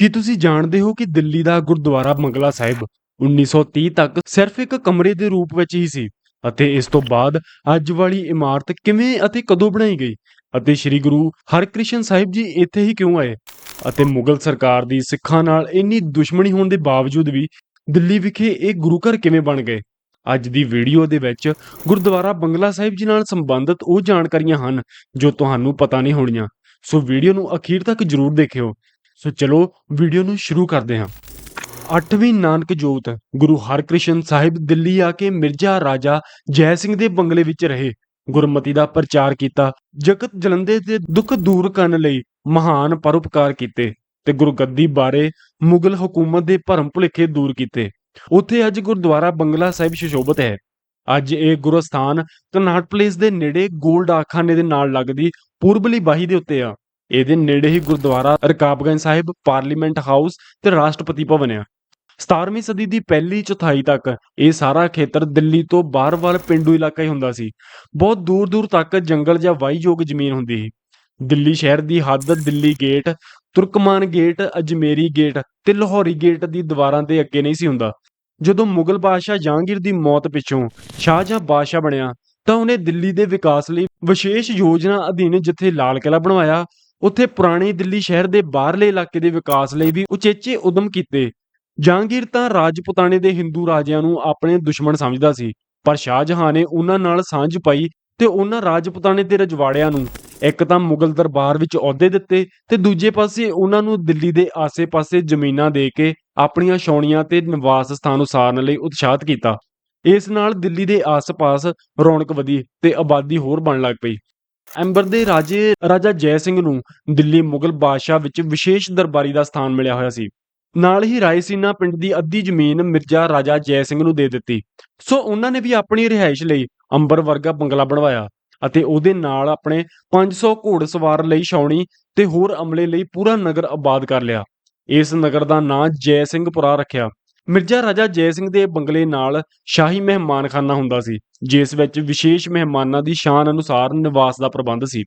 ਕੀ ਤੁਸੀਂ ਜਾਣਦੇ ਹੋ ਕਿ ਦਿੱਲੀ ਦਾ ਗੁਰਦੁਆਰਾ ਬੰਗਲਾ ਸਾਹਿਬ 1930 ਤੱਕ ਸਿਰਫ ਇੱਕ ਕਮਰੇ ਦੇ ਰੂਪ ਵਿੱਚ ਹੀ ਸੀ ਅਤੇ ਇਸ ਤੋਂ ਬਾਅਦ ਅੱਜ ਵਾਲੀ ਇਮਾਰਤ ਕਿਵੇਂ ਅਤੇ ਕਦੋਂ ਬਣਾਈ ਗਈ? ਅਤੇ ਸ੍ਰੀ ਗੁਰੂ ਹਰਕ੍ਰਿਸ਼ਨ ਸਾਹਿਬ ਜੀ ਇੱਥੇ ਹੀ ਕਿਉਂ ਆਏ? ਅਤੇ ਮੁਗਲ ਸਰਕਾਰ ਦੀ ਸਿੱਖਾਂ ਨਾਲ ਇੰਨੀ ਦੁਸ਼ਮਣੀ ਹੋਣ ਦੇ ਬਾਵਜੂਦ ਵੀ ਦਿੱਲੀ ਵਿਖੇ ਇਹ ਗੁਰੂ ਘਰ ਕਿਵੇਂ ਬਣ ਗਏ? ਅੱਜ ਦੀ ਵੀਡੀਓ ਦੇ ਵਿੱਚ ਗੁਰਦੁਆਰਾ ਬੰਗਲਾ ਸਾਹਿਬ ਜੀ ਨਾਲ ਸੰਬੰਧਿਤ ਉਹ ਜਾਣਕਾਰੀਆਂ ਹਨ ਜੋ ਤੁਹਾਨੂੰ ਪਤਾ ਨਹੀਂ ਹੋਣੀਆਂ। ਸੋ ਵੀਡੀਓ ਨੂੰ ਅਖੀਰ ਤੱਕ ਜਰੂਰ ਦੇਖਿਓ। ਸੋ ਚਲੋ, ਵੀਡੀਓ ਨੂੰ ਸ਼ੁਰੂ ਕਰਦੇ ਹਾਂ। 8ਵੀਂ ਨਾਨਕ ਜੋਤ, ਗੁਰੂ ਹਰਕ੍ਰਿਸ਼ਨ ਸਾਹਿਬ ਦਿੱਲੀ ਆ ਕੇ ਮਿਰਜ਼ਾ ਰਾਜਾ ਜੈ ਸਿੰਘ ਦੇ ਬੰਗਲੇ ਵਿੱਚ ਰਹੇ। ਗੁਰਮਤੀ ਦਾ ਪ੍ਰਚਾਰ ਕੀਤਾ, ਜਗਤ ਜਲੰਦੇ ਦੇ ਦੁੱਖ ਦੂਰ ਕਰਨ ਲਈ ਮਹਾਨ ਪਰਉਪਕਾਰ ਕੀਤੇ ਤੇ ਗੁਰਗੱਦੀ ਬਾਰੇ ਮੁਗਲ ਹਕੂਮਤ ਦੇ ਭਰਮ ਭੁਲੇਖੇ ਦੂਰ ਕੀਤੇ। ਉੱਥੇ ਅੱਜ ਗੁਰਦੁਆਰਾ ਬੰਗਲਾ ਸਾਹਿਬ ਸ਼ਿਸ਼ੋਭਤ ਹੈ। ਅੱਜ ਇਹ ਗੁਰਸਥਾਨ ਕਨਾਟ ਪਲੇਸ ਦੇ ਨੇੜੇ ਗੋਲਡ ਆਖਾਨੇ ਦੇ ਨਾਲ ਲੱਗਦੀ ਪੂਰਬਲੀ ਬਾਹੀ ਦੇ ਉੱਤੇ ਆ। ਇਹਦੇ ਨੇੜੇ ਹੀ ਗੁਰਦੁਆਰਾ ਰਕਾਬਗੰਜ ਸਾਹਿਬ, ਪਾਰਲੀਮੈਂਟ ਹਾਊਸ ਤੇ ਰਾਸ਼ਟਰਪਤੀ ਭਵਨ ਆ। 17ਵੀਂ ਸਦੀ ਦੀ ਪਹਿਲੀ ਚੌਥਾਈ ਤੱਕ ਇਹ ਸਾਰਾ ਖੇਤਰ ਦਿੱਲੀ ਤੋਂ ਬਾਹਰ ਵੱਲ ਪਿੰਡੂ ਇਲਾਕਾ ਹੀ ਹੁੰਦਾ ਸੀ। ਬਹੁਤ ਦੂਰ ਦੂਰ ਤੱਕ ਜੰਗਲ ਜਾਂ ਵਾਹੀਯੋਗ ਜ਼ਮੀਨ ਹੁੰਦੀ ਸੀ। ਦਿੱਲੀ ਸ਼ਹਿਰ ਦੀ ਹੱਦ, Delhi gate, Turkman gate, Ajmeri gate ਤੇ ਲਾਹੌਰੀ ਗੇਟ ਦੀ ਦੀਵਾਰਾਂ ਦੇ ਅੱਗੇ ਨਹੀਂ ਸੀ ਹੁੰਦਾ। ਜਦੋਂ ਮੁਗਲ ਬਾਦਸ਼ਾਹ ਜਹਾਂਗੀਰ ਦੀ ਮੌਤ ਪਿੱਛੋਂ ਸ਼ਾਹਜਹਾਂ ਬਾਦਸ਼ਾਹ ਬਣਿਆ ਤਾਂ ਉਹਨੇ ਦਿੱਲੀ ਦੇ ਵਿਕਾਸ ਲਈ ਵਿਸ਼ੇਸ਼ ਯੋਜਨਾ ਅਧੀਨ ਜਿੱਥੇ ਲਾਲ ਕਿਲਾ ਬਣਵਾਇਆ ਉੱਥੇ ਪੁਰਾਣੀ ਦਿੱਲੀ ਸ਼ਹਿਰ ਦੇ ਬਾਹਰਲੇ ਇਲਾਕੇ ਦੇ ਵਿਕਾਸ ਲਈ ਵੀ ਉਚੇਚੇ ਉਦਮ ਕੀਤੇ। ਜਹਾਂਗੀਰ ਤਾਂ ਰਾਜਪੂਤਾਨੇ ਦੇ ਹਿੰਦੂ ਰਾਜਿਆਂ ਨੂੰ ਆਪਣੇ ਦੁਸ਼ਮਣ ਸਮਝਦਾ ਸੀ, ਪਰ ਸ਼ਾਹਜਹਾਂ ਨੇ ਉਹਨਾਂ ਨਾਲ ਸਾਂਝ ਪਾਈ ਤੇ ਉਹਨਾਂ ਰਾਜਪੂਤਾਨੇ ਦੇ ਰਜਵਾੜਿਆਂ ਨੂੰ ਇੱਕ ਤਾਂ ਮੁਗਲ ਦਰਬਾਰ ਵਿੱਚ ਅਹੁਦੇ ਦਿੱਤੇ ਤੇ ਦੂਜੇ ਪਾਸੇ ਉਹਨਾਂ ਨੂੰ ਦਿੱਲੀ ਦੇ ਆਸੇ-ਪਾਸੇ ਜ਼ਮੀਨਾਂ ਦੇ ਕੇ ਆਪਣੀਆਂ ਛਾਉਣੀਆਂ ਤੇ ਨਿਵਾਸ ਸਥਾਨ ਉਸਾਰਨ ਲਈ ਉਤਸ਼ਾਹਿਤ ਕੀਤਾ। ਇਸ ਨਾਲ ਦਿੱਲੀ ਦੇ ਆਸ-ਪਾਸ ਰੌਣਕ ਵਧੀ ਤੇ ਆਬਾਦੀ ਹੋਰ ਬਣ ਲੱਗ ਪਈ। ਅੰਬਰ ਦੇ ਰਾਜੇ, ਰਾਜਾ ਜੈ ਸਿੰਘ ਨੂੰ ਦਿੱਲੀ ਮੁਗਲ ਬਾਦਸ਼ਾਹ ਵਿੱਚ ਵਿਸ਼ੇਸ਼ ਦਰਬਾਰੀ ਦਾ ਸਥਾਨ ਮਿਲਿਆ ਹੋਇਆ ਸੀ। ਨਾਲ ਹੀ ਰਾਇਸੀਨਾ ਪਿੰਡ ਦੀ ਅੱਧੀ ਜ਼ਮੀਨ ਮਿਰਜ਼ਾ ਰਾਜਾ ਜੈ ਸਿੰਘ ਨੂੰ ਦੇ ਦਿੱਤੀ। ਸੋ ਉਹਨਾਂ ਨੇ ਵੀ ਆਪਣੀ ਰਿਹਾਇਸ਼ ਲਈ ਅੰਬਰ ਵਰਗਾ ਬੰਗਲਾ ਬਣਵਾਇਆ ਅਤੇ ਉਹਦੇ ਨਾਲ ਆਪਣੇ 500 ਘੋੜਸਵਾਰ ਲਈ ਛਾਉਣੀ ਤੇ ਹੋਰ ਅਮਲੇ ਲਈ ਪੂਰਾ ਨਗਰ ਆਬਾਦ ਕਰ ਲਿਆ। ਇਸ ਨਗਰ ਦਾ ਨਾਂ ਜੈ ਸਿੰਘਪੁਰਾ ਰੱਖਿਆ। ਮਿਰਜ਼ਾ ਰਾਜਾ ਜੈ ਸਿੰਘ ਦੇ ਬੰਗਲੇ ਨਾਲ ਸ਼ਾਹੀ ਮਹਿਮਾਨਖਾਨਾ ਹੁੰਦਾ ਸੀ, ਜਿਸ ਵਿੱਚ ਵਿਸ਼ੇਸ਼ ਮਹਿਮਾਨਾਂ ਦੀ ਸ਼ਾਨ ਅਨੁਸਾਰ ਨਿਵਾਸ ਦਾ ਪ੍ਰਬੰਧ ਸੀ।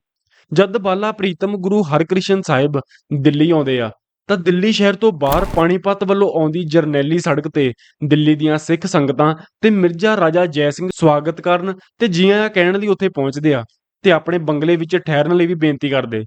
ਜਦ ਬਾਲਾ ਪ੍ਰੀਤਮ ਗੁਰੂ ਹਰਕ੍ਰਿਸ਼ਨ ਸਾਹਿਬ ਦਿੱਲੀ ਆਉਂਦੇ ਆ, ਤਾਂ ਦਿੱਲੀ ਸ਼ਹਿਰ ਤੋਂ ਬਾਹਰ ਪਾਣੀਪਤ ਵੱਲੋਂ ਆਉਂਦੀ ਜਰਨੈਲੀ ਸੜਕ ਤੇ ਦਿੱਲੀ ਦੀਆਂ ਸਿੱਖ ਸੰਗਤਾਂ ਤੇ ਮਿਰਜ਼ਾ ਰਾਜਾ ਜੈ ਸਿੰਘ ਸਵਾਗਤ ਕਰਨ ਤੇ ਜੀਆਂ ਕਹਿਣ ਲਈ ਉੱਥੇ ਪਹੁੰਚਦੇ ਆ ਤੇ ਆਪਣੇ ਬੰਗਲੇ ਵਿੱਚ ਠਹਿਰਨ ਲਈ ਵੀ ਬੇਨਤੀ ਕਰਦੇ।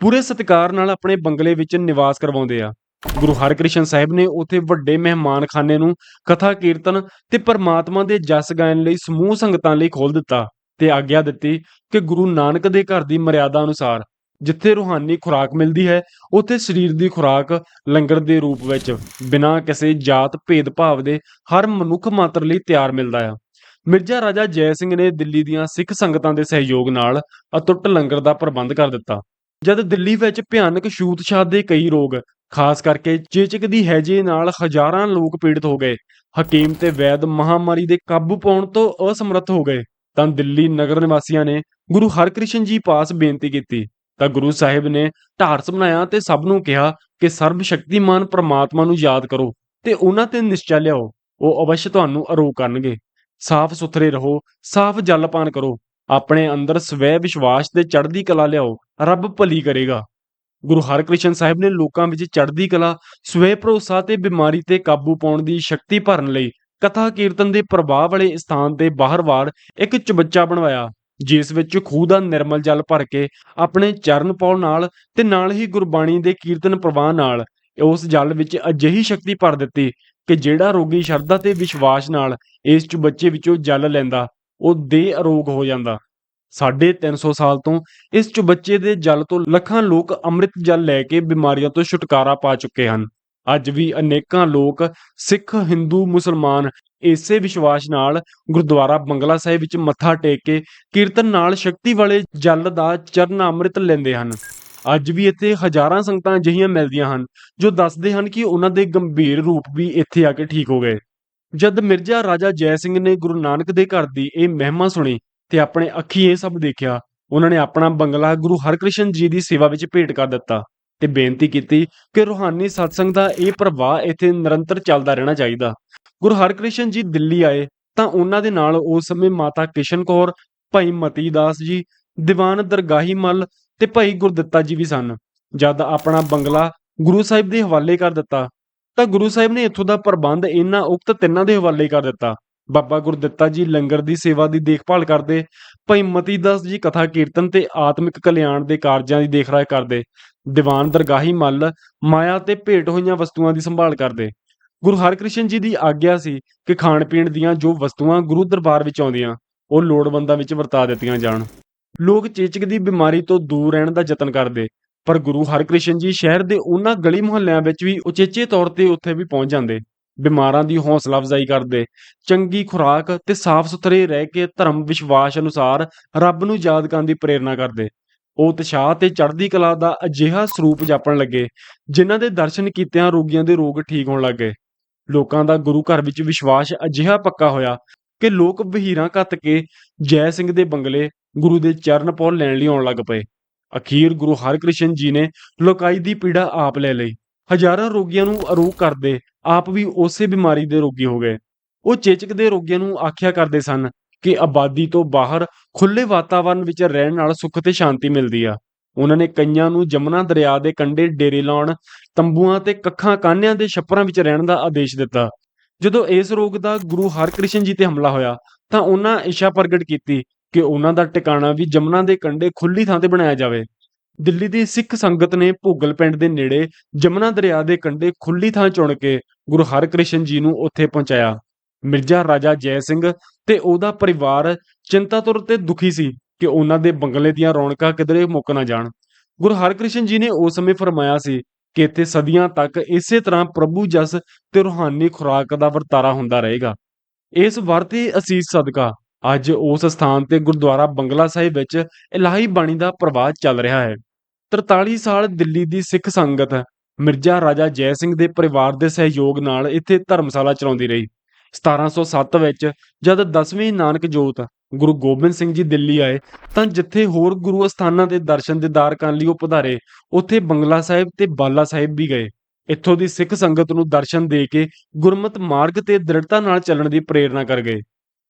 ਪੂਰੇ ਸਤਿਕਾਰ ਨਾਲ ਆਪਣੇ ਬੰਗਲੇ ਵਿੱਚ ਨਿਵਾਸ ਕਰਵਾਉਂਦੇ ਆ। ਗੁਰੂ ਹਰਕ੍ਰਿਸ਼ਨ ਸਾਹਿਬ ਨੇ ਉੱਥੇ ਵੱਡੇ ਮਹਿਮਾਨਖਾਨੇ ਨੂੰ ਕਥਾ, ਕੀਰਤਨ ਤੇ ਪਰਮਾਤਮਾ ਦੇ ਜਸ ਗਾਇਨ ਲਈ ਸਮੂਹ ਸੰਗਤਾਂ ਲਈ ਖੋਲ ਦਿੱਤਾ ਤੇ ਆਗਿਆ ਦਿੱਤੀ ਕਿ ਗੁਰੂ ਨਾਨਕ ਦੇ ਘਰ ਦੀ ਮਰਿਆਦਾ ਅਨੁਸਾਰ ਜਿੱਥੇ ਰੂਹਾਨੀ ਖੁਰਾਕ ਮਿਲਦੀ ਹੈ, ਉੱਥੇ ਸਰੀਰ ਦੀ ਖੁਰਾਕ ਲੰਗਰ ਦੇ ਰੂਪ ਵਿੱਚ ਬਿਨਾਂ ਕਿਸੇ ਜਾਤ ਭੇਦਭਾਵ ਦੇ ਹਰ ਮਨੁੱਖ ਮਾਤਰ ਲਈ ਤਿਆਰ ਮਿਲਦਾ ਹੈ ਮਿਰਜ਼ਾ ਰਾਜਾ ਜੈ ਸਿੰਘ ਨੇ ਦਿੱਲੀ ਦੀਆਂ ਸਿੱਖ ਸੰਗਤਾਂ ਦੇ ਸਹਿਯੋਗ ਨਾਲ ਅਟੁੱਟ ਲੰਗਰ ਦਾ ਪ੍ਰਬੰਧ ਕਰ ਦਿੱਤਾ। ਜਦ ਦਿੱਲੀ ਵਿੱਚ ਭਿਆਨਕ ਛੂਤ-ਛਾਤ ਦੇ ਕਈ ਰੋਗ ਖਾਸ ਕਰਕੇ ਚੇਚਕ ਦੀ ਹੈਜੇ ਨਾਲ ਹਜ਼ਾਰਾਂ ਲੋਕ ਪੀੜਤ ਹੋ ਗਏ। ਹਕੀਮ ਤੇ ਵੈਦ ਮਹਾਮਾਰੀ ਦੇ ਕਾਬੂ ਪਾਉਣ ਤੋਂ ਅਸਮਰੱਥ ਹੋ ਗਏ। ਤਾਂ ਦਿੱਲੀ ਨਗਰ ਨਿਵਾਸੀਆਂ ਨੇ ਗੁਰੂ ਹਰਕ੍ਰਿਸ਼ਨ ਜੀ ਪਾਸ ਬੇਨਤੀ ਕੀਤੀ। ਤਾਂ ਗੁਰੂ ਸਾਹਿਬ ਨੇ ਢਾਰਸ ਬਣਾਇਆ ਤੇ ਸਭ ਨੂੰ ਕਿਹਾ ਕਿ ਸਰਬ ਸ਼ਕਤੀਮਾਨ ਪ੍ਰਮਾਤਮਾ ਨੂੰ ਯਾਦ ਕਰੋ ਤੇ ਉਹਨਾਂ ਤੇ ਨਿਸ਼ਚਾ ਲਿਆਓ। ਉਹ ਅਵਸ਼ ਤੁਹਾਨੂੰ ਅਰੋ ਕਰਨਗੇ। ਸਾਫ਼ ਸੁਥਰੇ ਰਹੋ, ਸਾਫ਼ ਜਲ ਪਾਨ ਕਰੋ। ਆਪਣੇ ਅੰਦਰ ਸਵੈ ਵਿਸ਼ਵਾਸ ਤੇ ਚੜ੍ਹਦੀ ਕਲਾ ਲਿਆਓ। ਰੱਬ ਭਲੀ ਕਰੇਗਾ। ਗੁਰੂ ਹਰਕ੍ਰਿਸ਼ਨ ਸਾਹਿਬ ਨੇ ਲੋਕਾਂ ਵਿੱਚ ਚੜ੍ਹਦੀ ਕਲਾ, ਸਵੈ ਭਰੋਸਾ ਤੇ ਬਿਮਾਰੀ ਤੇ ਕਾਬੂ ਪਾਉਣ ਦੀ ਸ਼ਕਤੀ ਭਰਨ ਲਈ ਕਥਾ ਕੀਰਤਨ ਦੇ ਪ੍ਰਭਾਵ ਵਾਲੇ ਸਥਾਨ ਤੇ ਬਾਹਰਵਾਰ ਇੱਕ ਚਬੱਚਾ ਬਣਵਾਇਆ, ਜਿਸ ਵਿੱਚ ਖੂਹ ਦਾ ਨਿਰਮਲ ਜਲ ਭਰ ਕੇ ਆਪਣੇ ਚਰਨ ਪਾਉ ਨਾਲ ਤੇ ਨਾਲ ਹੀ ਗੁਰਬਾਣੀ ਦੇ ਕੀਰਤਨ ਪ੍ਰਵਾਹ ਨਾਲ ਉਸ ਜਲ ਵਿੱਚ ਅਜਿਹੀ ਸ਼ਕਤੀ ਭਰ ਦਿੱਤੀ ਕਿ ਜਿਹੜਾ ਰੋਗੀ ਸ਼ਰਧਾ ਤੇ ਵਿਸ਼ਵਾਸ ਨਾਲ ਇਸ ਚਬੱਚੇ ਵਿੱਚੋਂ ਜਲ ਲੈਂਦਾ, ਉਹ ਦੇ ਅਰੋਗ ਹੋ ਜਾਂਦਾ। ਸਾਢੇ 300 ਸਾਲ ਤੋਂ ਇਸ ਚੁਬੱਚੇ ਦੇ ਜਲ ਤੋਂ ਲੱਖਾਂ ਲੋਕ ਅੰਮ੍ਰਿਤ ਜਲ ਲੈ ਕੇ ਬਿਮਾਰੀਆਂ ਤੋਂ ਛੁਟਕਾਰਾ ਪਾ ਚੁੱਕੇ ਹਨ। ਅੱਜ ਵੀ ਅਨੇਕਾਂ ਲੋਕ ਸਿੱਖ, ਹਿੰਦੂ, ਮੁਸਲਮਾਨ ਇਸੇ ਵਿਸ਼ਵਾਸ ਨਾਲ ਗੁਰਦੁਆਰਾ ਬੰਗਲਾ ਸਾਹਿਬ ਵਿੱਚ ਮੱਥਾ ਟੇਕ ਕੇ ਕੀਰਤਨ ਨਾਲ ਸ਼ਕਤੀ ਵਾਲੇ ਜਲ ਦਾ ਚਰਨ ਅੰਮ੍ਰਿਤ ਲੈਂਦੇ ਹਨ। ਅੱਜ ਵੀ ਇੱਥੇ ਹਜ਼ਾਰਾਂ ਸੰਗਤਾਂ ਅਜਿਹੀਆਂ ਮਿਲਦੀਆਂ ਹਨ ਜੋ ਦੱਸਦੇ ਹਨ ਕਿ ਉਹਨਾਂ ਦੇ ਗੰਭੀਰ ਰੂਪ ਵੀ ਇੱਥੇ ਆ ਕੇ ਠੀਕ ਹੋ ਗਏ। ਜਦ ਮਿਰਜ਼ਾ ਰਾਜਾ ਜੈ ਸਿੰਘ ਨੇ ਗੁਰੂ ਨਾਨਕ ਦੇ ਘਰ ਦੀ ਇਹ ਮਹਿਮਾ ਸੁਣੀ ਤੇ ਆਪਣੇ ਅੱਖੀ ਇਹ ਸਭ ਦੇਖਿਆ, ਉਹਨਾਂ ਨੇ ਆਪਣਾ ਬੰਗਲਾ ਗੁਰੂ ਹਰਕ੍ਰਿਸ਼ਨ ਜੀ ਦੀ ਸੇਵਾ ਵਿੱਚ ਭੇਟ ਕਰ ਦਿੱਤਾ ਤੇ ਬੇਨਤੀ ਕੀਤੀ ਕਿ ਰੂਹਾਨੀ ਸਤਸੰਗ ਦਾ ਇਹ ਪ੍ਰਵਾਹ ਇੱਥੇ ਨਿਰੰਤਰ ਚੱਲਦਾ ਰਹਿਣਾ ਚਾਹੀਦਾ। ਗੁਰੂ ਹਰਕ੍ਰਿਸ਼ਨ ਜੀ ਦਿੱਲੀ ਆਏ ਤਾਂ ਉਹਨਾਂ ਦੇ ਨਾਲ ਉਸ ਸਮੇਂ ਮਾਤਾ ਕਿਸ਼ਨ ਕੌਰ, ਭਾਈ ਮਤੀ ਦਾਸ ਜੀ, ਦੀਵਾਨ ਦਰਗਾਹੀ ਮੱਲ ਤੇ ਭਾਈ ਗੁਰਦਿੱਤਾ ਜੀ ਵੀ ਸਨ। ਜਦ ਆਪਣਾ ਬੰਗਲਾ ਗੁਰੂ ਸਾਹਿਬ ਦੇ ਹਵਾਲੇ ਕਰ ਦਿੱਤਾ ਤਾਂ ਗੁਰੂ ਸਾਹਿਬ ਨੇ ਇੱਥੋਂ ਦਾ ਪ੍ਰਬੰਧ ਇਹਨਾਂ ਉਕਤ ਤਿੰਨਾਂ ਦੇ ਹਵਾਲੇ ਕਰ ਦਿੱਤਾ। ਬਾਬਾ ਗੁਰਦਿੱਤਾ ਜੀ ਲੰਗਰ ਦੀ ਸੇਵਾ ਦੀ ਦੇਖਭਾਲ ਕਰਦੇ, ਭਾਈ ਮਤੀ ਦਾਸ ਜੀ ਕਥਾ ਕੀਰਤਨ ਤੇ ਆਤਮਿਕ ਕਲਿਆਣ ਦੇ ਕਾਰਜਾਂ ਦੀ ਦੇਖਰਾਖ ਕਰਦੇ, ਦੀਵਾਨ ਦਰਗਾਹੀ ਮੱਲ, ਮਾਇਆ ਤੇ ਭੇਟ ਹੋਈਆਂ ਵਸਤੂਆਂ ਦੀ ਸੰਭਾਲ ਕਰਦੇ। ਗੁਰੂ ਹਰਕ੍ਰਿਸ਼ਨ ਜੀ ਦੀ ਆਗਿਆ ਸੀ ਕਿ ਖਾਣ ਪੀਣ ਦੀਆਂ ਜੋ ਵਸਤੂਆਂ ਗੁਰੂ ਦਰਬਾਰ ਵਿੱਚ ਆਉਂਦੀਆਂ, ਉਹ ਲੋੜਵੰਦਾਂ ਵਿੱਚ ਵਰਤਾ ਦਿੱਤੀਆਂ ਜਾਣ। ਲੋਕ ਚੇਚਕ ਦੀ ਬਿਮਾਰੀ ਤੋਂ ਦੂਰ ਰਹਿਣ ਦਾ ਯਤਨ ਕਰਦੇ, ਪਰ ਗੁਰੂ ਹਰਕ੍ਰਿਸ਼ਨ ਜੀ ਸ਼ਹਿਰ ਦੇ ਉਹਨਾਂ ਗਲੀ ਮੁਹੱਲਿਆਂ ਵਿੱਚ ਵੀ ਉਚੇਚੇ ਤੌਰ ਤੇ ਉੱਥੇ ਵੀ ਪਹੁੰਚ ਜਾਂਦੇ। ਬਿਮਾਰਾਂ ਦੀ ਹੌਸਲਾ ਅਫਜ਼ਾਈ ਕਰਦੇ। ਚੰਗੀ ਖੁਰਾਕ ਤੇ ਸਾਫ਼ ਸੁਥਰੇ ਰਹਿ ਕੇ ਧਰਮ ਵਿਸ਼ਵਾਸ ਅਨੁਸਾਰ ਰੱਬ ਨੂੰ ਯਾਦ ਕਰਨ ਦੀ ਪ੍ਰੇਰਣਾ ਕਰਦੇ। ਉਹ ਉਤਸ਼ਾਹ ਤੇ ਚੜ੍ਹਦੀ ਕਲਾ ਦਾ ਅਜਿਹਾ ਸਰੂਪ ਜਾਪਣ ਲੱਗੇ, ਜਿਨ੍ਹਾਂ ਦੇ ਦਰਸ਼ਨ ਕੀਤਿਆਂ ਰੋਗੀਆਂ ਦੇ ਰੋਗ ਠੀਕ ਹੋਣ ਲੱਗੇ ਲੋਕਾਂ ਦਾ ਗੁਰੂ ਘਰ ਵਿੱਚ ਵਿਸ਼ਵਾਸ ਅਜਿਹਾ ਪੱਕਾ ਹੋਇਆ ਕਿ ਲੋਕ ਵਹੀਰਾਂ ਘੱਤ ਕੇ ਜੈ ਸਿੰਘ ਦੇ ਬੰਗਲੇ ਗੁਰੂ ਦੇ ਚਰਨ ਪੌਲ ਲੈਣ ਲਈ ਆਉਣ ਲੱਗ ਪਏ। ਅਖੀਰ ਗੁਰੂ ਹਰਕ੍ਰਿਸ਼ਨ ਜੀ ਨੇ ਲੋਕਾਈ ਦੀ ਪੀੜਾ ਆਪ ਲੈ ਲਈ। ਹਜ਼ਾਰਾਂ ਰੋਗੀਆਂ ਨੂੰ ਅਰੋਗ ਕਰਦੇ ਆਪ ਵੀ ਉਸੇ ਬਿਮਾਰੀ ਦੇ ਰੋਗੀ ਹੋ ਗਏ। ਉਹ ਚੇਚਕ ਦੇ ਰੋਗੀਆਂ ਨੂੰ ਆਖਿਆ ਕਰਦੇ ਸਨ ਕਿ ਆਬਾਦੀ ਤੋਂ ਬਾਹਰ ਖੁੱਲੇ ਵਾਤਾਵਰਣ ਵਿੱਚ ਰਹਿਣ ਨਾਲ ਸੁੱਖ ਤੇ ਸ਼ਾਂਤੀ ਮਿਲਦੀ ਆ। ਉਹਨਾਂ ਨੇ ਕਈਆਂ ਨੂੰ ਜਮਨਾ ਦਰਿਆ ਦੇ ਕੰਢੇ ਡੇਰੇ ਲਾਉਣ, ਤੰਬੂਆਂ ਤੇ ਕੱਖਾਂ ਕਾਨਿਆਂ ਦੇ ਛੱਪਰਾਂ ਵਿੱਚ ਰਹਿਣ ਦਾ ਆਦੇਸ਼ ਦਿੱਤਾ। ਜਦੋਂ ਇਸ ਰੋਗ ਦਾ ਗੁਰੂ ਹਰਕ੍ਰਿਸ਼ਨ ਜੀ ਤੇ ਹਮਲਾ ਹੋਇਆ, ਤਾਂ ਉਹਨਾਂ ਇੱਛਾ ਪ੍ਰਗਟ ਕੀਤੀ ਕਿ ਉਹਨਾਂ ਦਾ ਟਿਕਾਣਾ ਵੀ ਜਮਨਾ ਦੇ ਕੰਢੇ ਖੁੱਲੀ ਥਾਂ ਤੇ ਬਣਾਇਆ ਜਾਵੇ। ਦਿੱਲੀ ਦੀ ਸਿੱਖ ਸੰਗਤ ਨੇ ਭੋਗਲ ਪਿੰਡ ਦੇ ਨੇੜੇ ਜਮਨਾ ਦਰਿਆ ਦੇ ਕੰਢੇ ਖੁੱਲੀ ਥਾਂ ਚੁਣ ਕੇ ਗੁਰੂ ਹਰਕ੍ਰਿਸ਼ਨ ਜੀ ਨੂੰ ਉੱਥੇ ਪਹੁੰਚਾਇਆ। ਮਿਰਜ਼ਾ ਰਾਜਾ ਜੈ ਸਿੰਘ ਤੇ ਉਹਦਾ ਪਰਿਵਾਰ ਚਿੰਤਾਤੁਰ ਤੇ ਦੁਖੀ ਸੀ ਕਿ ਉਹਨਾਂ ਦੇ ਬੰਗਲੇ ਦੀਆਂ ਰੌਣਕਾਂ ਕਿਧਰੇ ਮੁੱਕ ਨਾ ਜਾਣ। ਗੁਰੂ ਹਰਕ੍ਰਿਸ਼ਨ ਜੀ ਨੇ ਉਸ ਸਮੇਂ ਫਰਮਾਇਆ ਸੀ ਕਿ ਇੱਥੇ ਸਦੀਆਂ ਤੱਕ ਇਸੇ ਤਰ੍ਹਾਂ ਪ੍ਰਭੂ ਜਸ ਤੇ ਰੂਹਾਨੀ ਖੁਰਾਕ ਦਾ ਵਰਤਾਰਾ ਹੁੰਦਾ ਰਹੇਗਾ। ਇਸ ਵਰਤੇ ਅਸੀਸ ਸਦਕਾ ਅੱਜ ਉਸ ਸਥਾਨ ਤੇ ਗੁਰਦੁਆਰਾ ਬੰਗਲਾ ਸਾਹਿਬ ਵਿੱਚ ਇਲਾਹੀ ਬਾਣੀ ਦਾ ਪ੍ਰਵਾਹ ਚੱਲ ਰਿਹਾ ਹੈ। 43 ਸਾਲ ਦਿੱਲੀ ਦੀ ਸਿੱਖ ਸੰਗਤ ਮਿਰਜ਼ਾ ਰਾਜਾ ਜੈ ਸਿੰਘ ਦੇ ਪਰਿਵਾਰ ਦੇ ਸਹਿਯੋਗ ਨਾਲ ਇੱਥੇ ਧਰਮਸ਼ਾਲਾ ਚਲਾਉਂਦੀ ਰਹੀ। 1707 ਵਿੱਚ ਜਦ 10ਵੀਂ ਨਾਨਕ ਜੋਤ ਗੁਰੂ ਗੋਬਿੰਦ ਸਿੰਘ ਜੀ ਦਿੱਲੀ ਆਏ ਤਾਂ ਜਿੱਥੇ ਹੋਰ ਗੁਰੂ ਅਸਥਾਨਾਂ ਦੇ ਦਰਸ਼ਨ ਦੀਦਾਰ ਕਰਨ ਲਈ ਉਹ ਪਧਾਰੇ, ਉੱਥੇ ਬੰਗਲਾ ਸਾਹਿਬ ਤੇ ਬਾਲਾ ਸਾਹਿਬ ਵੀ ਗਏ। ਇੱਥੋਂ ਦੀ ਸਿੱਖ ਸੰਗਤ ਨੂੰ ਦਰਸ਼ਨ ਦੇ ਕੇ ਗੁਰਮਤ ਮਾਰਗ ਤੇ ਦ੍ਰਿੜਤਾ ਨਾਲ ਚੱਲਣ ਦੀ ਪ੍ਰੇਰਣਾ ਕਰ ਗਏ।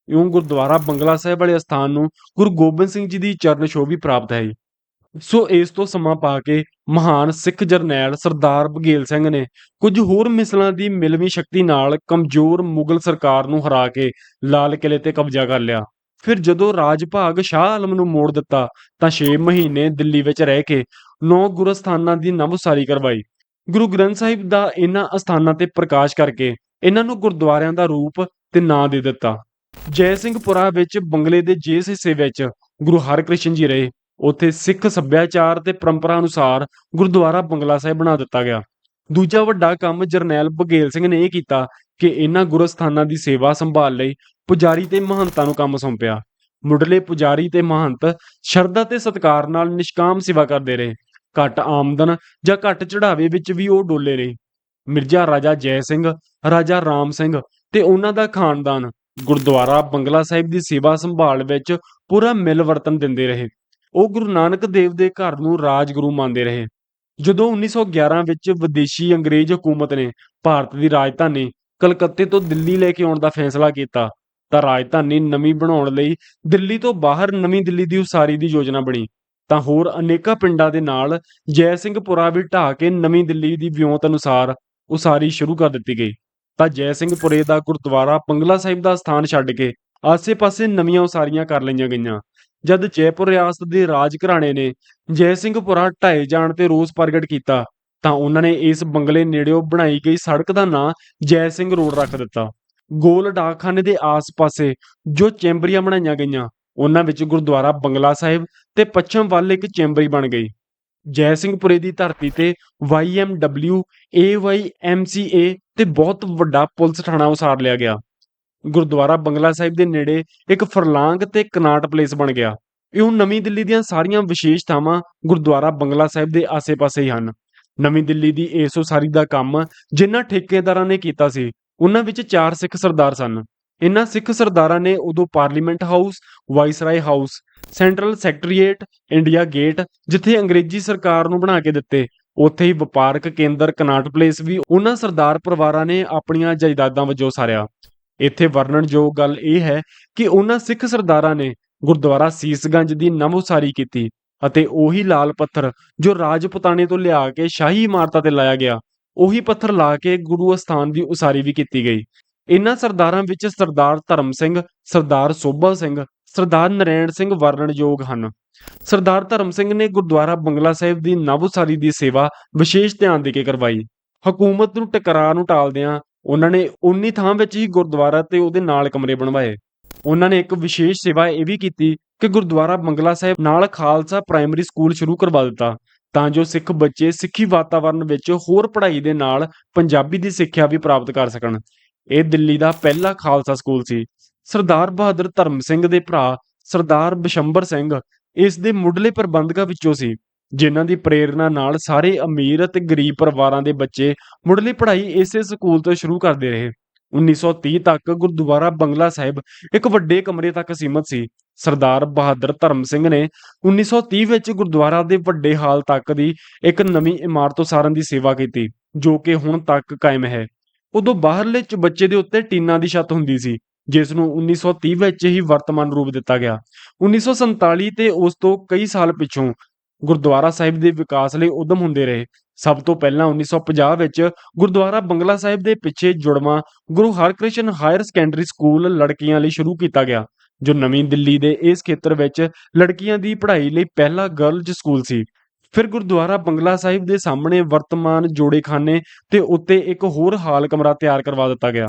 ਇਉਂ ਗੁਰਦੁਆਰਾ ਬੰਗਲਾ ਸਾਹਿਬ ਵਾਲੇ ਅਸਥਾਨ ਨੂੰ ਗੁਰੂ ਗੋਬਿੰਦ ਸਿੰਘ ਜੀ ਦੀ ਚਰਨ ਛੋਹ ਵੀ ਪ੍ਰਾਪਤ ਹੈ ਸੋ ਇਸ ਤੋਂ ਸਮਾਂ ਪਾ ਕੇ ਮਹਾਨ ਸਿੱਖ ਜਰਨੈਲ ਸਰਦਾਰ ਬਘੇਲ ਸਿੰਘ ਨੇ ਕੁਝ ਹੋਰ ਮਿਸਲਾਂ ਦੀ ਮਿਲਵੀਂ ਸ਼ਕਤੀ ਨਾਲ ਕਮਜ਼ੋਰ ਮੁਗਲ ਸਰਕਾਰ ਨੂੰ ਹਰਾ ਕੇ ਲਾਲ ਕਿਲੇ ਤੇ ਕਬਜ਼ਾ ਕਰ ਲਿਆ। ਫਿਰ ਜਦੋਂ ਰਾਜ ਭਾਗ ਸ਼ਾਹ ਆਲਮ ਨੂੰ ਮੋੜ ਦਿੱਤਾ, ਤਾਂ 6 ਮਹੀਨੇ ਦਿੱਲੀ ਵਿੱਚ ਰਹਿ ਕੇ ਨੌ ਗੁਰਸਥਾਨਾਂ ਦੀ ਨਵਸਾਰੀ ਕਰਵਾਈ। ਗੁਰੂ ਗ੍ਰੰਥ ਸਾਹਿਬ ਦਾ ਇਹਨਾਂ ਅਸਥਾਨਾਂ ਤੇ ਪ੍ਰਕਾਸ਼ ਕਰਕੇ ਇਹਨਾਂ ਨੂੰ ਗੁਰਦੁਆਰਿਆਂ ਦਾ ਰੂਪ ਤੇ ਨਾਂ ਦੇ ਦਿੱਤਾ। ਜੈ ਸਿੰਘਪੁਰਾ ਵਿੱਚ ਬੰਗਲੇ ਦੇ ਜਿਸ ਹਿੱਸੇ ਵਿੱਚ ਗੁਰੂ ਹਰਕ੍ਰਿਸ਼ਨ ਜੀ ਰਹੇ। ਉੱਥੇ ਸਿੱਖ ਸੱਭਿਆਚਾਰ ਤੇ ਪਰੰਪਰਾ ਅਨੁਸਾਰ ਗੁਰਦੁਆਰਾ ਬੰਗਲਾ ਸਾਹਿਬ ਬਣਾ ਦਿੱਤਾ ਗਿਆ। ਦੂਜਾ ਵੱਡਾ ਕੰਮ ਜਰਨੈਲ ਬਘੇਲ ਸਿੰਘ ਨੇ ਇਹ ਕੀਤਾ ਕਿ ਇਹਨਾਂ ਗੁਰਸਥਾਨਾਂ ਦੀ ਸੇਵਾ ਸੰਭਾਲ ਲਈ ਪੁਜਾਰੀ ਤੇ ਮਹੰਤਾਂ ਨੂੰ ਕੰਮ ਸੌਂਪਿਆ। ਮੁੱਢਲੇ ਪੁਜਾਰੀ ਤੇ ਮਹੰਤ ਸ਼ਰਧਾ ਤੇ ਸਤਕਾਰ ਨਾਲ ਨਿਸ਼ਕਾਮ ਸੇਵਾ ਕਰਦੇ ਰਹੇ। ਘੱਟ ਆਮਦਨ ਜਾਂ ਘੱਟ ਚੜਾਵੇ ਵਿੱਚ ਵੀ ਉਹ ਡੋਲੇ ਰਹੇ। ਮਿਰਜ਼ਾ ਰਾਜਾ ਜੈ ਸਿੰਘ, ਰਾਜਾ ਰਾਮ ਸਿੰਘ ਤੇ ਉਹਨਾਂ ਦਾ ਖਾਨਦਾਨ ਗੁਰਦੁਆਰਾ ਬੰਗਲਾ ਸਾਹਿਬ ਦੀ ਸੇਵਾ ਸੰਭਾਲ ਵਿੱਚ ਪੂਰਾ ਮਿਲ ਵਰਤਨ ਦਿੰਦੇ ਰਹੇ। ਉਹ ਗੁਰੂ ਨਾਨਕ ਦੇਵ ਦੇ ਘਰ ਨੂੰ ਰਾਜਗੁਰੂ ਮੰਨਦੇ ਰਹੇ। ਜਦੋਂ 1911 ਵਿੱਚ ਵਿਦੇਸ਼ੀ ਅੰਗਰੇਜ਼ ਹਕੂਮਤ ਨੇ ਭਾਰਤ ਦੀ ਰਾਜਧਾਨੀ ਕਲਕੱਤੇ ਤੋਂ ਦਿੱਲੀ ਲੈ ਕੇ ਆਉਣ ਦਾ ਫੈਸਲਾ ਕੀਤਾ, ਤਾਂ ਰਾਜਧਾਨੀ ਨਵੀਂ ਬਣਾਉਣ ਲਈ ਦਿੱਲੀ ਤੋਂ ਬਾਹਰ ਨਵੀਂ ਦਿੱਲੀ ਦੀ ਉਸਾਰੀ ਦੀ ਯੋਜਨਾ ਬਣੀ। ਤਾਂ ਹੋਰ ਅਨੇਕਾਂ ਪਿੰਡਾਂ ਦੇ ਨਾਲ ਜੈ ਸਿੰਘਪੁਰਾ ਵੀ ਢਾਹ ਕੇ ਨਵੀਂ ਦਿੱਲੀ ਦੀ ਵਿਉਂਤ ਅਨੁਸਾਰ ਉਸਾਰੀ ਸ਼ੁਰੂ ਕਰ ਦਿੱਤੀ ਗਈ। ਤਾਂ ਜੈ ਸਿੰਘ ਪੁਰੇ ਦਾ ਗੁਰਦੁਆਰਾ ਬੰਗਲਾ ਸਾਹਿਬ ਦਾ ਸਥਾਨ ਛੱਡ ਕੇ ਆਸੇ-ਪਾਸੇ ਨਵੀਆਂ ਉਸਾਰੀਆਂ ਕਰ ਲਈਆਂ ਗਈਆਂ। ਜਦ ਜੈਪੁਰ ਰਿਆਸਤ ਦੇ ਰਾਜ ਘਰਾਣੇ ਨੇ ਜੈ ਸਿੰਘਪੁਰਾ ਢਾਏ ਜਾਣ ਤੇ ਰੋਸ ਪ੍ਰਗਟ ਕੀਤਾ, ਤਾਂ ਉਹਨਾਂ ਨੇ ਇਸ ਬੰਗਲੇ ਨੇੜਿਓਂ ਬਣਾਈ ਗਈ ਸੜਕ ਦਾ ਨਾਂ ਜੈ ਸਿੰਘ ਰੋਡ ਰੱਖ ਦਿੱਤਾ। ਗੋਲ ਡਾਕਖਾਨੇ ਦੇ ਆਸ-ਪਾਸੇ ਜੋ ਚੈਂਬਰੀਆਂ ਬਣਾਈਆਂ ਗਈਆਂ, ਉਹਨਾਂ ਵਿੱਚ ਗੁਰਦੁਆਰਾ ਬੰਗਲਾ ਸਾਹਿਬ ਤੇ ਪੱਛਮ ਵੱਲ ਇੱਕ ਚੈਂਬਰੀ ਬਣ ਗਈ। ਜੈ ਸਿੰਘਪੁਰੇ ਦੀ ਧਰਤੀ ਤੇ YMW AYMCA ਤੇ ਬਹੁਤ ਵੱਡਾ ਪੁਲਿਸ ਥਾਣਾ ਉਸਾਰ ਲਿਆ ਗਿਆ। ਗੁਰਦੁਆਰਾ ਬੰਗਲਾ ਸਾਹਿਬ ਦੇ ਨੇੜੇ ਇੱਕ ਫਰਲਾਂਗ ਤੇ ਕਨਾਟ ਪਲੇਸ ਬਣ ਗਿਆ। ਇਉਂ ਨਵੀਂ ਦਿੱਲੀ ਦੀਆਂ ਸਾਰੀਆਂ ਵਿਸ਼ੇਸ਼ ਥਾਵਾਂ ਗੁਰਦੁਆਰਾ ਬੰਗਲਾ ਸਾਹਿਬ ਦੇ ਆਸੇ-ਪਾਸੇ ਹੀ ਹਨ। ਨਵੀਂ ਦਿੱਲੀ ਦੀ ਇਸ ਉਸਾਰੀ ਦਾ ਕੰਮ ਜਿਨ੍ਹਾਂ ਠੇਕੇਦਾਰਾਂ ਨੇ ਕੀਤਾ ਸੀ, ਉਹਨਾਂ ਵਿੱਚ ਚਾਰ ਸਿੱਖ ਸਰਦਾਰ ਸਨ। ਇਨ੍ਹਾਂ ਸਿੱਖ ਸਰਦਾਰਾਂ ਨੇ ਉਦੋਂ parliament house, viceroy house, central secretariat, India gate ਜਿੱਥੇ ਅੰਗਰੇਜ਼ੀ ਸਰਕਾਰ ਨੂੰ ਬਣਾ ਕੇ ਦਿੱਤੇ। ਉੱਥੇ ਹੀ ਵਪਾਰਕ ਕੇਂਦਰ ਕਨਾਟ ਪਲੇਸ ਵੀ ਉਹਨਾਂ ਸਰਦਾਰ ਪਰਿਵਾਰਾਂ ਨੇ ਆਪਣੀਆਂ ਜਾਇਦਾਦਾਂ ਵਜੋਂ ਸਾਰਿਆ। ਇੱਥੇ ਵਰਣਨਯੋਗ ਗੱਲ ਇਹ ਹੈ ਕਿ ਉਹਨਾਂ ਸਿੱਖ ਸਰਦਾਰਾਂ ਨੇ ਗੁਰਦੁਆਰਾ ਸੀਸਗੰਜ ਦੀ ਨਵ ਉਸਾਰੀ ਕੀਤੀ ਅਤੇ ਉਹੀ ਲਾਲ ਪੱਥਰ ਜੋ ਰਾਜਪੁਤਾਨੇ ਤੋਂ ਲਿਆ ਕੇ ਸ਼ਾਹੀ ਇਮਾਰਤਾਂ ਤੇ ਲਾਇਆ ਗਿਆ, ਉਹੀ ਪੱਥਰ ਲਾ ਕੇ ਗੁਰੂ ਅਸਥਾਨ ਦੀ ਉਸਾਰੀ ਵੀ ਕੀਤੀ ਗਈ। ਇਨ੍ਹਾਂ ਸਰਦਾਰਾਂ ਵਿੱਚ ਸਰਦਾਰ ਧਰਮ ਸਿੰਘ, ਸਰਦਾਰ ਸੋਭਾ ਸਿੰਘ ਸਰਦਾਰ ਨਰੈਣ ਸਿੰਘ ਵਰਣਨਯੋਗ ਹਨ। ਸਰਦਾਰ ਧਰਮ ਸਿੰਘ ਨੇ ਗੁਰਦੁਆਰਾ ਬੰਗਲਾ ਸਾਹਿਬ ਦੀ ਨਵ ਦੀ ਸੇਵਾ ਵਿਸ਼ੇਸ਼ ਧਿਆਨ ਦੇ ਕੇ ਕਰਵਾਈ। ਹਕੂਮਤ ਨੂੰ ਟਕਰਾਅ ਨੂੰ ਟਾਲਦਿਆਂ ਉਹਨਾਂ ਨੇ 19 ਥਾਂ ਵਿੱਚ ਹੀ ਗੁਰਦੁਆਰਾ ਤੇ ਉਹਦੇ ਨਾਲ ਕਮਰੇ ਬਣਵਾਏ। ਉਹਨਾਂ ਨੇ ਇੱਕ ਵਿਸ਼ੇਸ਼ ਸੇਵਾ ਇਹ ਵੀ ਕੀਤੀ ਕਿ ਗੁਰਦੁਆਰਾ ਬੰਗਲਾ ਸਾਹਿਬ ਨਾਲ ਖਾਲਸਾ ਪ੍ਰਾਇਮਰੀ ਸਕੂਲ ਸ਼ੁਰੂ ਕਰਵਾ ਦਿੱਤਾ, ਤਾਂ ਜੋ ਸਿੱਖ ਬੱਚੇ ਸਿੱਖੀ ਵਾਤਾਵਰਣ ਵਿੱਚ ਹੋਰ ਪੜ੍ਹਾਈ ਦੇ ਨਾਲ ਪੰਜਾਬੀ ਦੀ ਸਿੱਖਿਆ ਵੀ ਪ੍ਰਾਪਤ ਕਰ ਸਕਣ। ਇਹ ਦਿੱਲੀ ਦਾ ਪਹਿਲਾ ਖਾਲਸਾ ਸਕੂਲ ਸੀ। ਸਰਦਾਰ ਬਹਾਦਰ ਧਰਮ ਸਿੰਘ ਦੇ ਭਰਾ ਸਰਦਾਰ ਬਿਸ਼ੰਬਰ ਸਿੰਘ ਇਸ ਦੇ ਮੁੱਢਲੇ ਪ੍ਰਬੰਧਕਾਂ ਵਿੱਚੋਂ ਸੀ, ਜਿਨ੍ਹਾਂ ਦੀ ਪ੍ਰੇਰਣਾ ਨਾਲ ਸਾਰੇ ਅਮੀਰ ਅਤੇ ਗਰੀਬ ਪਰਿਵਾਰਾਂ ਦੇ ਬੱਚੇ ਮੁੱਢਲੀ ਪੜ੍ਹਾਈ ਇਸੇ ਸਕੂਲ ਤੋਂ ਸ਼ੁਰੂ ਕਰਦੇ ਰਹੇ। 1930 ਤੱਕ ਗੁਰਦੁਆਰਾ ਬੰਗਲਾ ਸਾਹਿਬ ਇੱਕ ਵੱਡੇ ਕਮਰੇ ਤੱਕ ਸੀਮਤ ਸੀ। ਸਰਦਾਰ ਬਹਾਦਰ ਧਰਮ ਸਿੰਘ ਨੇ 1930 ਵਿੱਚ ਗੁਰਦੁਆਰਾ ਦੇ ਵੱਡੇ ਹਾਲ ਤੱਕ ਦੀ ਇੱਕ ਨਵੀਂ ਇਮਾਰਤ ਉਸਾਰਨ ਦੀ ਸੇਵਾ ਕੀਤੀ, ਜੋ ਕਿ ਹੁਣ ਤੱਕ ਕਾਇਮ ਹੈ। ਉਦੋਂ ਬਾਹਰਲੇ ਚੁਬੱਚੇ ਦੇ ਉੱਤੇ ਟੀਨਾਂ ਦੀ ਛੱਤ ਹੁੰਦੀ ਸੀ। ਜਿਸ ਨੂੰ 1930 ਵਿੱਚ ਹੀ ਵਰਤਮਾਨ ਰੂਪ ਦਿੱਤਾ ਗਿਆ। 1947 ਤੇ ਉਸ ਤੋਂ ਕਈ ਸਾਲ ਪਿੱਛੋਂ ਗੁਰਦੁਆਰਾ ਸਾਹਿਬ ਦੇ ਵਿਕਾਸ ਲਈ ਉਦਮ ਹੁੰਦੇ ਰਹੇ। ਸਭ ਤੋਂ ਪਹਿਲਾਂ 1950 ਵਿੱਚ ਗੁਰਦੁਆਰਾ ਬੰਗਲਾ ਸਾਹਿਬ ਦੇ ਪਿੱਛੇ ਜੁੜਵਾਂ Guru Harkrishan higher secondary school ਲੜਕੀਆਂ ਲਈ ਸ਼ੁਰੂ ਕੀਤਾ ਗਿਆ, ਜੋ ਨਵੀਂ ਦਿੱਲੀ ਦੇ ਇਸ ਖੇਤਰ ਵਿੱਚ ਲੜਕੀਆਂ ਦੀ ਪੜ੍ਹਾਈ ਲਈ ਪਹਿਲਾ ਗਰਲਜ਼ ਸਕੂਲ ਸੀ। ਫਿਰ ਗੁਰਦੁਆਰਾ ਬੰਗਲਾ ਸਾਹਿਬ ਦੇ ਸਾਹਮਣੇ ਵਰਤਮਾਨ ਜੋੜੇਖਾਨੇ ਤੇ ਉੱਤੇ ਇੱਕ ਹੋਰ ਹਾਲ ਕਮਰਾ ਤਿਆਰ ਕਰਵਾ ਦਿੱਤਾ ਗਿਆ,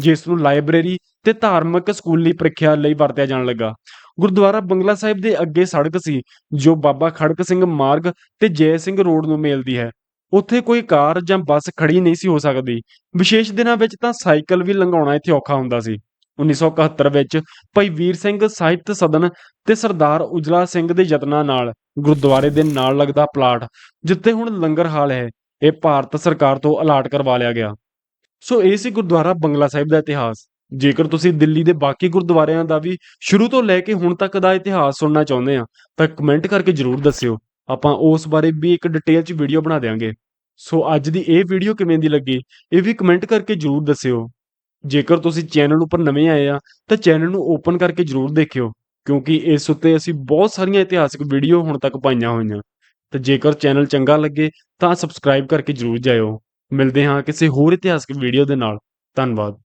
ਜਿਸ ਨੂੰ ਲਾਇਬ੍ਰੇਰੀ ਤੇ ਧਾਰਮਿਕ ਸਕੂਲੀ ਪ੍ਰੀਖਿਆ ਲਈ ਵਰਤਿਆ ਜਾਣ ਲੱਗਾ। ਗੁਰਦੁਆਰਾ ਬੰਗਲਾ ਸਾਹਿਬ ਦੇ ਅੱਗੇ ਸੜਕ ਸੀ, ਜੋ ਬਾਬਾ ਖੜਕ ਸਿੰਘ ਮਾਰਗ ਤੇ ਜੈ ਸਿੰਘ ਰੋਡ ਨੂੰ ਮਿਲਦੀ ਹੈ। ਉੱਥੇ ਕੋਈ ਕਾਰ ਜਾਂ ਬੱਸ ਖੜੀ ਨਹੀਂ ਸੀ ਹੋ ਸਕਦੀ। ਵਿਸ਼ੇਸ਼ ਦਿਨਾਂ ਵਿੱਚ ਤਾਂ ਸਾਈਕਲ ਵੀ ਲੰਘਾਉਣਾ ਇੱਥੇ ਔਖਾ ਹੁੰਦਾ ਸੀ। 1971 ਵਿੱਚ ਭਾਈ ਵੀਰ ਸਿੰਘ ਸਾਹਿਤ ਸਦਨ ਤੇ ਸਰਦਾਰ ਉਜਲਾ ਸਿੰਘ ਦੇ ਯਤਨਾਂ ਨਾਲ ਗੁਰਦੁਆਰੇ ਦੇ ਨਾਲ ਲੱਗਦਾ ਪਲਾਟ, ਜਿੱਥੇ ਹੁਣ ਲੰਗਰ ਹਾਲ ਹੈ, ਇਹ ਭਾਰਤ ਸਰਕਾਰ ਤੋਂ ਅਲਾਟ ਕਰਵਾ ਲਿਆ ਗਿਆ। ਸੋ ਇਹ ਸੀ ਗੁਰਦੁਆਰਾ ਬੰਗਲਾ ਸਾਹਿਬ ਦਾ ਇਤਿਹਾਸ। ਜੇਕਰ ਤੁਸੀਂ ਦਿੱਲੀ ਦੇ ਬਾਕੀ ਗੁਰਦੁਆਰਿਆਂ ਦਾ ਵੀ ਸ਼ੁਰੂ ਤੋਂ ਲੈ ਕੇ ਹੁਣ ਤੱਕ ਦਾ ਇਤਿਹਾਸ ਸੁਣਨਾ ਚਾਹੁੰਦੇ ਆ, ਤਾਂ ਕਮੈਂਟ ਕਰਕੇ ਜਰੂਰ ਦੱਸਿਓ। ਆਪਾਂ ਉਸ ਬਾਰੇ ਵੀ ਇੱਕ ਡਿਟੇਲ 'ਚ ਵੀਡੀਓ ਬਣਾ ਦੇਵਾਂਗੇ ਸੋ ਅੱਜ ਦੀ ਇਹ ਵੀਡੀਓ ਕਿਵੇਂ ਦੀ ਲੱਗੀ, ਇਹ ਵੀ ਕਮੈਂਟ ਕਰਕੇ ਜਰੂਰ ਦੱਸਿਓ। ਜੇਕਰ ਤੁਸੀਂ ਚੈਨਲ ਉੱਪਰ ਨਵੇਂ ਆਏ ਆ, ਤਾਂ ਚੈਨਲ ਨੂੰ ਓਪਨ ਕਰਕੇ ਜਰੂਰ ਦੇਖਿਓ, ਕਿਉਂਕਿ ਇਸ ਉੱਤੇ ਅਸੀਂ ਬਹੁਤ ਸਾਰੀਆਂ ਇਤਿਹਾਸਕ ਵੀਡੀਓ ਹੁਣ ਤੱਕ ਪਾਈਆਂ ਹੋਈਆਂ। ਤੇ ਜੇਕਰ ਚੈਨਲ ਚੰਗਾ ਲੱਗੇ, ਤਾਂ ਸਬਸਕ੍ਰਾਈਬ ਕਰਕੇ ਜਰੂਰ ਜਾਇਓ। ਮਿਲਦੇ ਹਾਂ ਕਿਸੇ ਹੋਰ ਇਤਿਹਾਸਕ ਵੀਡੀਓ ਦੇ ਨਾਲ। ਧੰਨਵਾਦ।